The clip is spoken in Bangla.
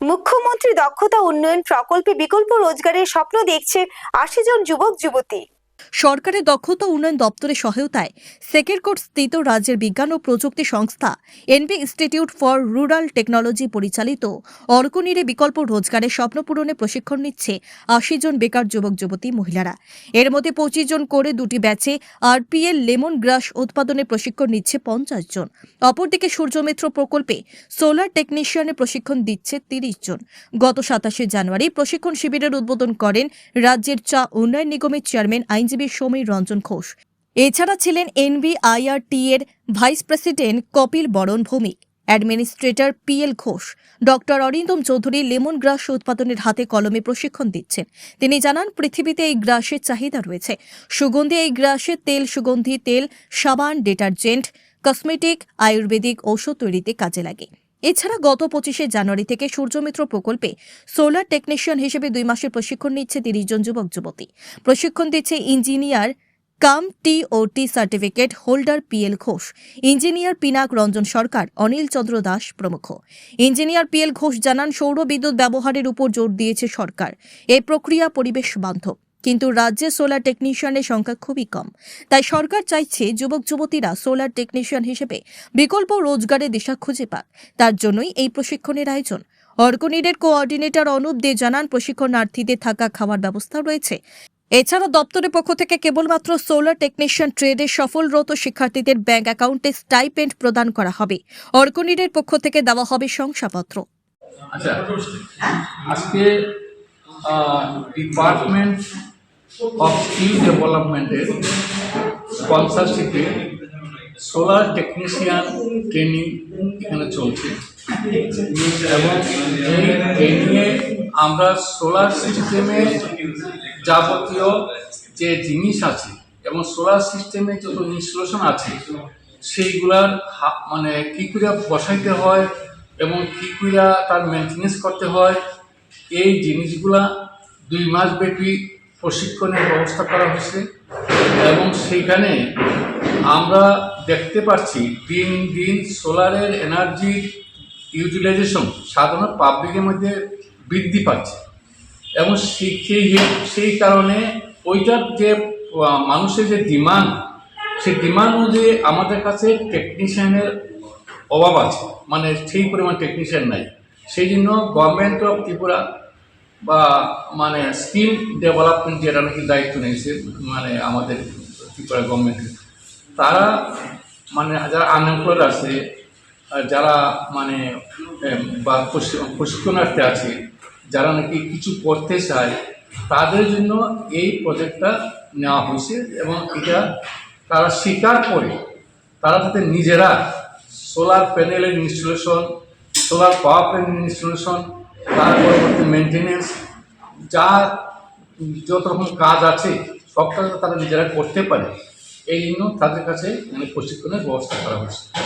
মুখ্যমন্ত্রী দক্ষতা উন্নয়ন প্রকল্পে বিকল্প রোজগারের স্বপ্ন দেখছে আশি জন যুবক যুবতী সরকারের দক্ষতা উন্নয়ন দপ্তরের সহায়তায় সেকেরকোট স্থিত রাজ্যের বিজ্ঞান ও প্রযুক্তি সংস্থা NB institute for rural technology পরিচালিত অর্কনিরে বিকল্প রোজগারের স্বপ্ন পূরণে প্রশিক্ষণ নিচ্ছে আশি জন বেকার যুবক, যুবতী মহিলারা। এর মধ্যে পঁচিশ জন করে দুটি ব্যাচে আরপিএল লেমন গ্রাস উৎপাদনের প্রশিক্ষণ নিচ্ছে পঞ্চাশ জন। অপরদিকে সূর্যমিত্র প্রকল্পে সোলার টেকনিশিয়ানের প্রশিক্ষণ দিচ্ছে তিরিশ জন। গত সাতাশে জানুয়ারি প্রশিক্ষণ শিবিরের উদ্বোধন করেন রাজ্যের চা উন্নয়ন নিগমের চেয়ারম্যান আইনজীবী সমীর রঞ্জন ঘোষ। এছাড়া ছিলেন এনবিআইআরটি এর vice president Kapil Baran Bhowmik, administrator P L Ghosh. Doctor Arindam Chowdhury lemon grass উৎপাদনের হাতে কলমে প্রশিক্ষণ দিচ্ছেন। তিনি জানান, পৃথিবীতে এই গ্রাসের চাহিদা রয়েছে। সুগন্ধি এই গ্রাসের তেল সুগন্ধি তেল, সাবান, ডিটারজেন্ট, কসমেটিক, আয়ুর্বেদিক ঔষধ তৈরিতে কাজে লাগে। এছাড়া গত পঁচিশে জানুয়ারি থেকে সূর্যমিত্র প্রকল্পে সোলার টেকনিশিয়ান হিসেবে দুই মাসের প্রশিক্ষণ নিচ্ছে তিরিশ জন যুবক, যুবতী। প্রশিক্ষণ দিচ্ছে engineer cum T O T certificate holder PL Ghosh. Engineer Pinak Ranjan Sarkar, Anil Chandra Das প্রমুখ। ইঞ্জিনিয়ার পিএল ঘোষ জানান, সৌর বিদ্যুৎ ব্যবহারের উপর জোর দিয়েছে সরকার। এই প্রক্রিয়া পরিবেশ বান্ধব। কিন্তু রাজ্যে সোলার টেকনিশিয়ানের সংখ্যা খুবই কম। তাই সরকার চাইছে যুবক যুবতীরা সোলার টেকনিশিয়ান হিসেবে বিকল্প রোজগারের দিশা খুঁজে পাক। তার জন্যই এই প্রশিক্ষণের আয়োজন। অর্গনিডের কোঅর্ডিনেটর অনুপ দে জানান, প্রশিক্ষণার্থীদের থাকা খাওয়ার ব্যবস্থা রয়েছে। এছাড়া দপ্তরের পক্ষ থেকে কেবলমাত্র সোলার টেকনিশিয়ান ট্রেডে সফলরত শিক্ষার্থীদের ব্যাংক অ্যাকাউন্টে স্টাইপেন্ড প্রদান করা হবে। অর্কনিডের পক্ষ থেকে দেওয়া হবে শংসাপত্র। আচ্ছা আজকে ডিপার্টমেন্ট অফ স্কিল ডেভেলপমেন্টের স্পন্সরশিপে সোলার টেকনিশিয়ান ট্রেনিং এখানে চলছে। এবং এই ট্রেনিংয়ে আমরা সোলার সিস্টেমে যাবতীয় যে জিনিস আছে এবং সোলার সিস্টেমে যত ইনস্টলেশন আছে, সেইগুলার মানে কী করে বসাইতে হয় এবং কী করে তার মেনটেনেন্স করতে হয়, এই জিনিসগুলা দুই মাস ব্যাপী প্রশিক্ষণের ব্যবস্থা করা হয়েছে। এবং সেইখানে আমরা দেখতে পাচ্ছি দিন দিন সোলারের এনার্জি ইউটিলাইজেশন সাধারণ পাবলিকের মধ্যে বৃদ্ধি পাচ্ছে। এবং সেই কারণে ওইটার যে মানুষের যে ডিমান্ড, সেই ডিমান্ড অনুযায়ী আমাদের কাছে টেকনিশিয়ানের অভাব আছে। মানে সেই পরিমাণ টেকনিশিয়ান নাই। সেই জন্য গভর্নমেন্ট অফ ত্রিপুরা বা মানে স্কিল ডেভেলপমেন্ট যেটা নাকি দায়িত্ব নিয়েছে মানে আমাদের ত্রিপুরা গভর্নমেন্টের তারা মানে যারা আনএমপ্লয়েড আছে যারা মানে বা প্রশি- প্রশিক্ষণার্থী আছে, যারা নাকি কিছু করতে চায়, তাদের জন্য এই প্রজেক্টটা নেওয়া হয়েছে এবং এটা তারা স্বীকার করে, তারা তাদের নিজেরা সোলার প্যানেলের installation solar power plant installation তার পরবর্তী মেনটেনেন্স যা যত রকম কাজ আছে সব কাজ তারা নিজেরা করতে পারে। এই জন্য তাদের কাছে মানে প্রশিক্ষণের ব্যবস্থা করা হয়েছে।